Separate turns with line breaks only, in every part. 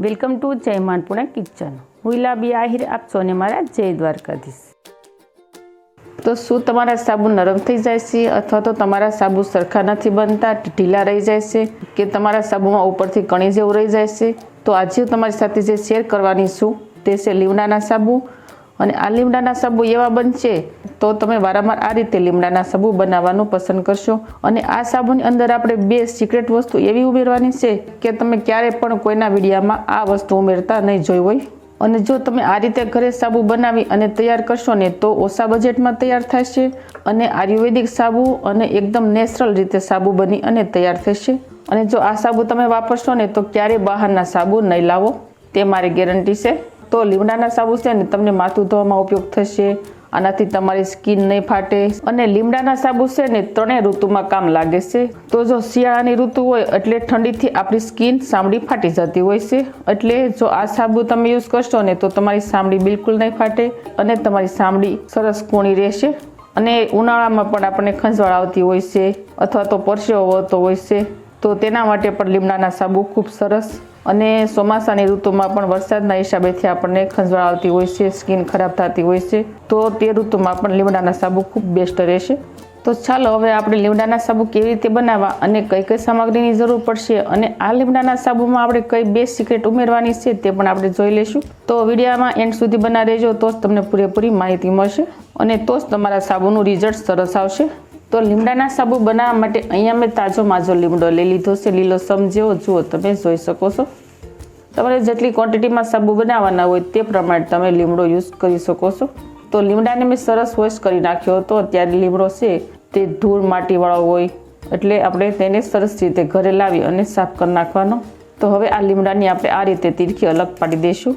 Welcome to જય માનપુણા kitchen હું ઇલાબી આહિર, આપ સૌને મારા જય દ્વારકાધીશ. તો શું તમારા સાબુ નરમ થઈ જાય છે અથવા તો તમારા સાબુ સરખા નથી બનતા, ઢીલા રહી જાય છે કે તમારા સાબુમાં ઉપરથી કણી જેવું રહી જાય છે? તો આજે તમારી સાથે જે શેર કરવાની છું તે છે લીવડાના સાબુ. અને આ લીમડાના સાબુ એવા બનશે, તો તમે વારંવાર આ રીતે લીમડાના સાબુ બનાવવાનું પસંદ કરશો. અને આ સાબુની અંદર આપણે બે સિક્રેટ વસ્તુ એવી ઉમેરવાની છે કે તમે ક્યારે પણ કોઈના વિડીયામાં આ વસ્તુ ઉમેરતા નહીં જોઈ હોય. અને જો તમે આ રીતે ઘરે સાબુ બનાવી અને તૈયાર કરશો ને, તો ઓછા બજેટમાં તૈયાર થશે અને આયુર્વેદિક સાબુ અને એકદમ નેચરલ રીતે સાબુ બની અને તૈયાર થશે. અને જો આ સાબુ તમે વાપરશો ને, તો ક્યારે બહારના સાબુ નહીં લાવો. તે મારી ગેરંટી છે. તો લીમડાના સાબુ છે ને તમને માથું ધોવામાં ઉપયોગ થશે. આનાથી તમારી સ્કિન નહીં ફાટે. અને લીમડાના સાબુ છે ને ત્રણેય ઋતુમાં કામ લાગે છે. તો જો શિયાળાની ઋતુ હોય એટલે ઠંડીથી આપણી સ્કિન સામડી ફાટી જતી હોય છે. એટલે જો આ સાબુ તમે યુઝ કરશો ને તો તમારી સામડી બિલકુલ નહીં ફાટે અને તમારી સામડી સરસ કૂણી રહેશે. અને ઉનાળામાં પણ આપણને ખંજવાળ આવતી હોય છે અથવા તો પરસેવો હોતો હોય છે. તો તેના માટે પણ લીમડાના સાબુ ખૂબ સરસ અને ચોમાસાની ઋતુમાં પણ વરસાદના હિસાબેથી આપણને ખંજવાળ આવતી હોય છે, સ્કિન ખરાબ થતી હોય છે, તો તે ઋતુમાં પણ લીમડાના સાબુ ખૂબ બેસ્ટ રહેશે. તો ચાલો હવે આપણે લીમડાના સાબુ કેવી રીતે બનાવવા અને કઈ કઈ સામગ્રીની જરૂર પડશે અને આ લીમડાના સાબુમાં આપણે કઈ બે સિક્રેટ ઉમેરવાની છે તે પણ આપણે જોઈ લઈશું. તો વિડીયામાં એન્ડ સુધી બના રહેજો, તો જ તમને પૂરેપૂરી માહિતી મળશે અને તો જ તમારા સાબુનું રિઝલ્ટ સરસ આવશે. તો લીમડાના સાબુ બનાવવા માટે અહીંયા મેં તાજો માજો લીમડો લઈ લીધો છે. લીલો સમ જેવો જુઓ તમે, જોઈ શકો છો. તમારે જેટલી ક્વોન્ટિટીમાં સાબુ બનાવવાના હોય તે પ્રમાણે તમે લીમડો યુઝ કરી શકો છો. તો લીમડાને મેં સરસ વોશ કરી નાખ્યો હતો. અત્યારે લીમડો છે તે ધૂળ માટીવાળો હોય એટલે આપણે તેને સરસ રીતે ઘરે લાવી અને સાફ કરી નાખવાનો. તો હવે આ લીમડાની આપણે આ રીતે તીરખી અલગ પાડી દઈશું.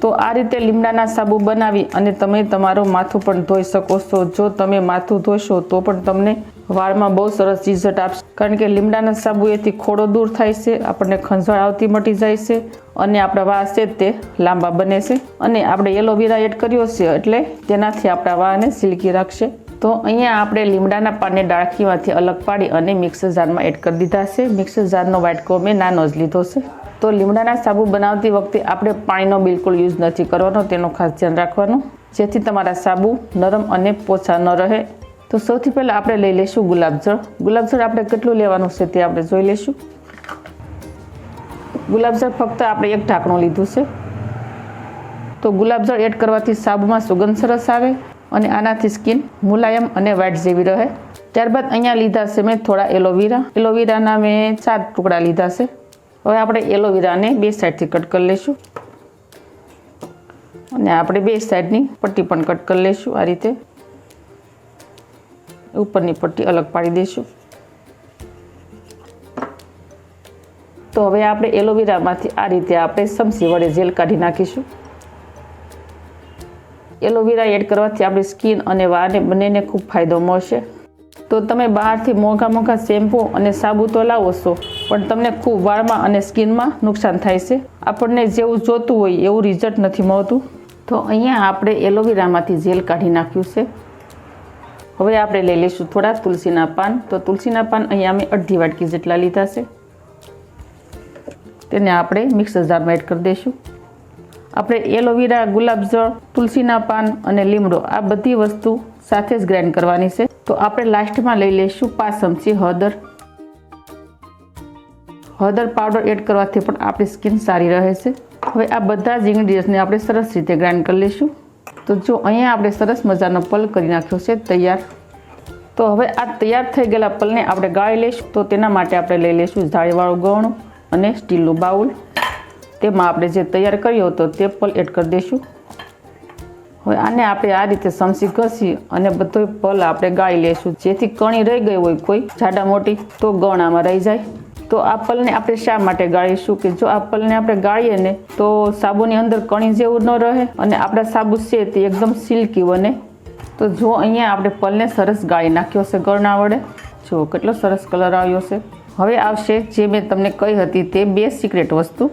તો આ રીતે લીમડાના સાબુ બનાવી અને તમે તમારું માથું પણ ધોઈ શકો છો. જો તમે માથું ધોશો તો પણ તમને વાળમાં બહુ સરસ રિઝલ્ટ આપશે. કારણ કે લીમડાના સાબુ એથી ખોડો દૂર થાય છે, આપણને ખંજળ આવતી મટી જાય છે અને આપણા વાળ છે તે લાંબા બને છે. અને આપણે એલોવેરા એડ કર્યો છે એટલે તેનાથી આપણા વાળને સિલ્કી રાખશે. તો અહીંયા આપણે લીમડાના પાનને ડાળખીમાંથી અલગ પાડી અને મિક્સર જારમાં એડ કરી દીધા છે. મિક્સર જારનો વાટકો મેં નાનો જ લીધો છે. તો લીમડાના સાબુ બનાવતી વખતે આપણે પાણીનો બિલકુલ યુઝ નથી કરવાનો, તેનો ખાસ ધ્યાન રાખવાનું. જેથી તમારા સાબુ નરમ અને પોછા ન રહે. તો સૌથી પહેલાં આપણે લઈ લઈશું ગુલાબજળ. ગુલાબજળ આપણે કેટલું લેવાનું છે તે આપણે જોઈ લઈશું. ગુલાબજળ ફક્ત આપણે એક ઢાંકણું લીધું છે. તો ગુલાબજળ એડ કરવાથી સાબુમાં સુગંધ સરસ આવે અને આનાથી સ્કિન મુલાયમ અને વાઇટ જેવી રહે. ત્યારબાદ અહીંયા લીધા છે મેં થોડા એલોવેરા. એલોવેરાના મેં ચાર ટુકડા લીધા છે. હવે આપણે એલોવેરાને બે સાઈડથી કટ કરી લઈશું. અને આપણે બે સાઈડની પટ્ટી પણ કટ કરી લઈશું આ રીતે. ઉપરની પટ્ટી અલગ પાડી દઈશું. તો હવે આપણે એલોવેરામાંથી આ રીતે આપણે સમસી વડે જેલ કાઢી નાખીશું. એલોવેરા એડ કરવાથી આપણી સ્કિન અને વાળને બંનેને ખૂબ ફાયદો મળશે. તો તમે બહારથી મોંઘા મોંઘા શેમ્પૂ અને સાબુ તો લાવો છો. પણ તમને ખૂબ વાળમાં અને સ્કિનમાં નુકસાન થાય છે. આપણને જેવું જોતું હોય એવું રિઝલ્ટ નથી મળતું. તો અહીંયા આપણે એલોવેરામાંથી જેલ કાઢી નાખ્યું છે. હવે આપણે લઈ લઈશું થોડા તુલસીના પાન. તો તુલસીના પાન અહીંયા અમે અડધી વાટકી જેટલા લીધા છે. તેને આપણે મિક્સર જારમાં એડ કરી દઈશું. આપણે એલોવેરા, ગુલાબજળ, તુલસીના પાન અને લીમડો આ બધી વસ્તુ સાથે જ ગ્રાઇન્ડ કરવાની છે. તો આપણે લાસ્ટમાં લઈ લઈશું પાંચ ચમચી હળદર. હળદર પાવડર એડ કરવાથી પણ આપણી સ્કિન સારી રહે છે. હવે આ બધા જ ઇન્ગ્રીડિયન્ટ્સને આપણે સરસ રીતે ગ્રાઇન્ડ કરી લઈશું. તો જો અહીંયા આપણે સરસ મજાનો પલ કરી નાખ્યો છે, તૈયાર. તો હવે આ તૈયાર થઈ ગયેલા પલને આપણે ગાળી લઈશું. તો તેના માટે આપણે લઈ લઈશું જાળીવાળું ગૌણ અને સ્ટીલનું બાઉલ. તેમાં આપણે જે તૈયાર કર્યો હતો તે પલ એડ કરી દઈશું. હવે આને આપણે આ રીતે સમસી ઘસી અને બધો પલ આપણે ગાળી લઈશું. જેથી કણી રહી ગઈ હોય કોઈ. જાડા મોટી તો ગણામાં રહી જાય. તો આ પલને આપણે શા માટે ગાળીશું? કે જો આ પલને આપણે ગાળીએ ને, તો સાબુની અંદર કણી જેવું ન રહે અને આપણા સાબુ છે તે એકદમ સિલ્કી બને. તો જો અહીંયા આપણે પલને સરસ ગાળી નાખ્યો છે ગળના વડે. જો કેટલો સરસ કલર આવ્યો છે હવે આવશે જે મેં તમને કહી હતી તે બે સિક્રેટ વસ્તુ.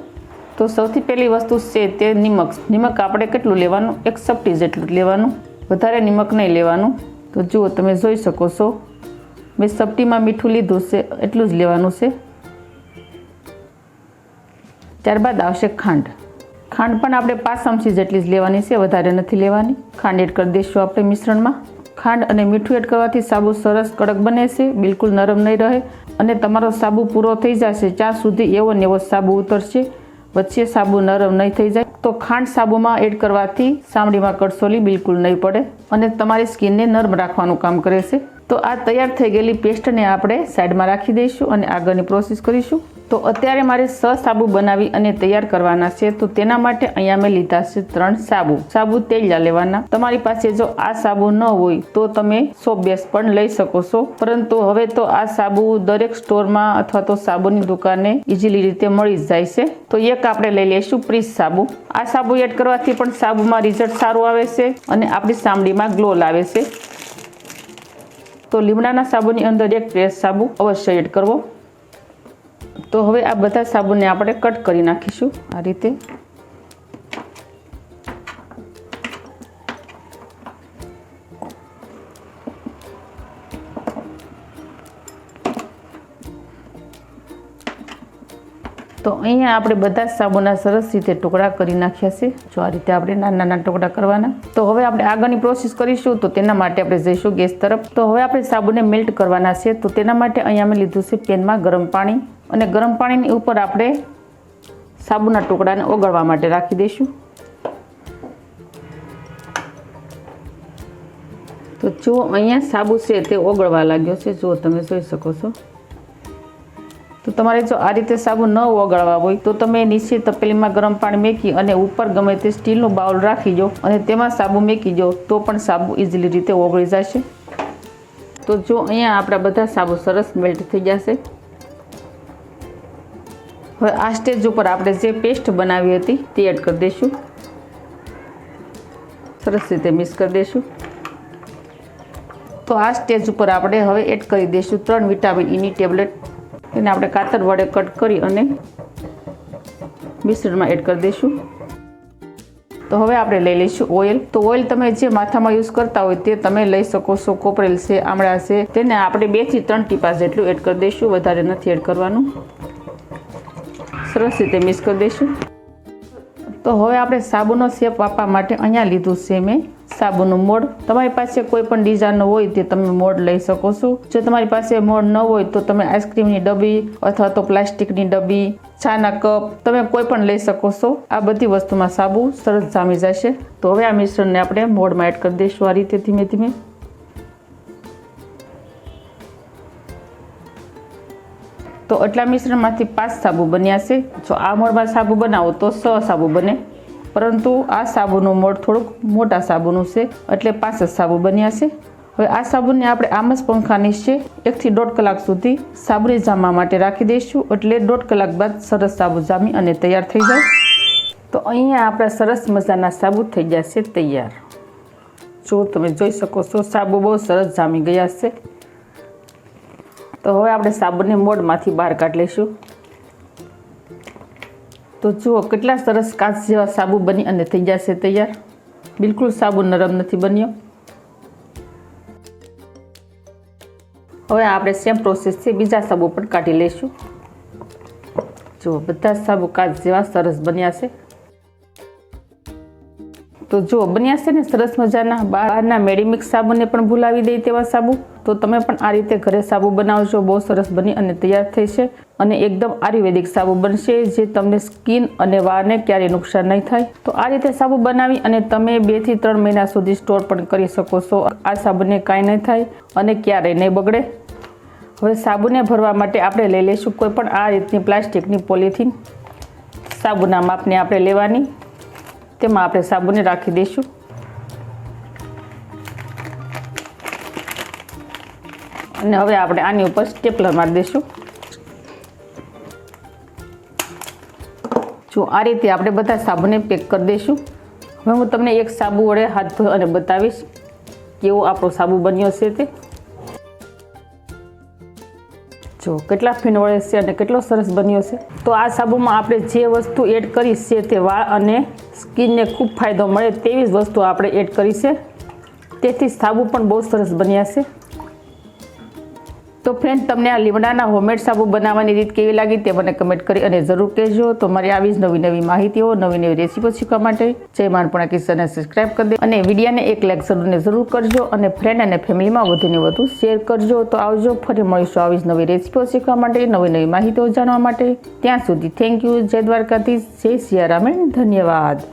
તો સૌથી પહેલી વસ્તુ છે તે નિમક. નિમક આપણે કેટલું લેવાનું? એક સપટી જેટલું લેવાનું. વધારે નિમક નહીં લેવાનું. તો જુઓ તમે જોઈ શકો છો. મેં સપટીમાં મીઠું લીધું છે, એટલું જ લેવાનું છે. ત્યારબાદ આવશે ખાંડ. ખાંડ પણ આપણે પાંચ ચમચી જેટલી જ લેવાની છે, વધારે નથી લેવાની. ખાંડ એડ કરી દઈશું આપણે મિશ્રણમાં. ખાંડ અને મીઠું એડ કરવાથી સાબુ સરસ કડક બને છે, બિલકુલ નરમ નહીં રહે અને તમારો સાબુ પૂરો થઈ જશે. ચાર સુધી એવો ને એવો સાબુ ઉતરશે, વચ્ચે સાબુ નરમ નહીં થઈ જાય. તો ખાંડ સાબુમાં એડ કરવાથી સામડીમાં કડસોલી બિલકુલ નહીં પડે અને તમારી સ્કિનને નરમ રાખવાનું કામ કરે છે. તો આ તૈયાર થઈ ગયેલી પેસ્ટને આપણે સાઈડમાં રાખી દઈશું અને આગળની પ્રોસેસ કરીશું. તો અત્યારે મારે સ સાબુ બનાવી અને તૈયાર કરવાના છે. તો તેના માટે અહીંયા મેં લીધા છે ત્રણ સાબુ. સાબુ તેલિયા લેવાના. તમારી પાસે જો આ સાબુ ન હોય તો તમે સોપ બેસ પણ લઈ શકો છો. પરંતુ હવે તો આ સાબુ દરેક સ્ટોરમાં અથવા તો સાબુની દુકાને ઇઝીલી રીતે મળી જાય છે. તો એક આપણે લઈ લઈશું પ્રીસ સાબુ. આ સાબુ એડ કરવાથી પણ સાબુમાં રિઝલ્ટ સારું આવે છે અને આપણી ચામડીમાં ગ્લો લાવે છે. તો લીમડાના સાબુની અંદર એક પ્રેસ સાબુ અવશ્ય એડ કરવો. તો હવે આ બધા સાબુને આપણે કટ કરી નાખીશું આ રીતે. તો અહીંયા આપણે બધા સાબુના સરસ રીતે ટુકડા કરી નાખ્યા છે. જો આ રીતે આપણે નાના નાના ટુકડા કરવાના. તો હવે આપણે આગળની પ્રોસેસ કરીશું, તો તેના માટે આપણે જઈશું ગેસ તરફ. તો હવે આપણે સાબુને મેલ્ટ કરવાના છે, તો તેના માટે અહીંયા મેં લીધું છે પેનમાં ગરમ પાણી. અને ગરમ પાણીની ઉપર આપણે સાબુના ટુકડાને ઓગળવા માટે રાખી દઈશું. તો જો અહીંયા સાબુ છે તે ઓગળવા લાગ્યો છે, જો તમે જોઈ શકો છો. તો તમારે જો આ રીતે સાબુ ન ઓગળવા હોય, તો તમે નીચે તપેલીમાં ગરમ પાણી મેકી અને ઉપર ગમે તે સ્ટીલનું બાઉલ રાખી દો અને તેમાં સાબુ મેકી દો, તો પણ સાબુ ઇઝીલી રીતે ઓગળી જશે. તો જો અહીંયા આપણા બધા સાબુ સરસ મેલ્ટ થઈ જશે. હવે આ સ્ટેજ ઉપર આપણે જે પેસ્ટ બનાવી હતી તે એડ કરી દઈશું. સરસ રીતે મિક્સ કરી દઈશું. તો આ સ્ટેજ ઉપર આપણે હવે એડ કરી દઈશું ત્રણ વિટામિન ઈની ટેબ્લેટ. એને આપણે કાતર વડે કટ કરી અને મિશ્રણમાં એડ કરી દઈશું. તો હવે આપણે લઈ લઈશું ઓઇલ. તો ઓઇલ તમે જે માથામાં યુઝ કરતા હોય તે તમે લઈ શકો છો. કોપરેલ છે, આમળા છે. તેને આપણે બેથી ત્રણ ટીપા જેટલું એડ કરી દઈશું. વધારે નથી એડ કરવાનું. સરસ રીતે મિક્સ કરી દઈશું. તો હવે આપણે સાબુનો શેપ આપવા માટે અહીંયા લીધું છે મેં સાબુનું મોડ તમારી પાસે કોઈ પણ ડિઝાઇન હોય તે તમે મોડ લઈ શકો છો. જો તમારી પાસે મોડ ન હોય તો તમે આઈસ્ક્રીમની ડબ્બી અથવા તો પ્લાસ્ટિકની ડબ્બી ચાના કપ, તમે કોઈ પણ લઈ શકો છો. આ બધી વસ્તુમાં સાબુ સરસ જામી જશે. તો હવે આ મિશ્રણને આપણે મોડમાં એડ કરી દઈશું આ રીતે ધીમે ધીમે. તો આટલા મિશ્રણમાંથી પાંચ સાબુ બન્યા છે. જો આ મોડમાં સાબુ બનાવો તો છ સાબુ બને. પરંતુ આ સાબુનું મોડ થોડુંક મોટા સાબુનું છે, એટલે પાંચ જ સાબુ બન્યા છે. હવે આ સાબુને આપણે આમ જ પંખાની છે, એકથી દોઢ કલાક સુધી સાબુને જામવા માટે રાખી દઈશું, એટલે દોઢ કલાક બાદ સરસ સાબુ જામી અને તૈયાર થઈ જાય. તો અહીંયા આપણા સરસ મજાના સાબુ થઈ ગયા છે, તૈયાર. જો તમે જોઈ શકો છો, સાબુ બહુ સરસ જામી ગયા છે. તો હવે આપણે સાબુને મોડમાંથી બહાર કાઢી લઈશું. તો જુઓ કેટલા સરસ કાચ જેવા સાબુ બની અને થઈ જશે તૈયાર. બિલકુલ સાબુ નરમ નથી બન્યો. હવે આપણે સેમ પ્રોસેસથી બીજા સાબુ પણ કાઢી લઈશું. જુઓ બધા સાબુ કાચ જેવા સરસ બન્યા છે. તો જો, બન્યા છે ને સરસ મજાના બહારના મેડીમિક્સ સાબુને પણ ભૂલાવી દે તેવા સાબુ. તો તમે પણ આ રીતે ઘરે સાબુ બનાવજો, બહુ સરસ બની અને તૈયાર થશે અને એકદમ આયુર્વેદિક સાબુ બનશે જે તમને સ્કિન અને વાળને ક્યારેય નુકસાન નહીં થાય. તો આ રીતે સાબુ બનાવી અને તમે બેથી ત્રણ મહિના સુધી સ્ટોર પણ કરી શકો છો. આ સાબુને કાંઈ નહીં થાય અને ક્યારેય નહીં બગડે. હવે સાબુને ભરવા માટે આપણે લઈ લઈશું કોઈ પણ આ રીતની પ્લાસ્ટિકની પોલિથીન. સાબુના માપને આપણે લેવાની. તેમાં આપણે સાબુને રાખી દઈશું. અને હવે આપણે આની ઉપર સ્ટેપલર મારી દઈશું. જો આ રીતે આપણે બધા સાબુને પેક કરી દઈશું. હવે હું તમને એક સાબુ વડે હાથ ધોઈ અને બતાવીશ કેવો આપણો સાબુ બન્યો છે તે. જો કેટલા ફીણ વળે છે અને કેટલો સરસ બન્યો છે. તો આ સાબુમાં આપણે જે વસ્તુ એડ કરી છે તે વાળ અને સ્કિનને ખૂબ ફાયદો મળે તેવી જ વસ્તુ આપણે એડ કરી છે. તેથી સાબુ પણ બહુ સરસ બન્યા છે. તો ફ્રેન્ડ તમને આ લીમડાના હોમમેડ સાબુ બનાવવાની રીત કેવી લાગી તે મને કમેન્ટ કરી અને જરૂર કહેજો. તો મારી આવી જ નવી નવી માહિતીઓ, નવી નવી રેસીપો શીખવા માટે જય માનપુણા કિસ્સાને સબસ્ક્રાઇબ કરી દે અને વિડીયાને એક લાઈક જરૂરને જરૂર કરજો અને ફ્રેન્ડ અને ફેમિલીમાં વધુને વધુ શેર કરજો. તો આવજો, ફરી મળીશું આવી જ નવી રેસીપીઓ શીખવા માટે, નવી નવી માહિતીઓ જાણવા માટે. ત્યાં સુધી થેન્ક યુ જય દ્વારકાધીશ, જય સિયારામ, ધન્યવાદ.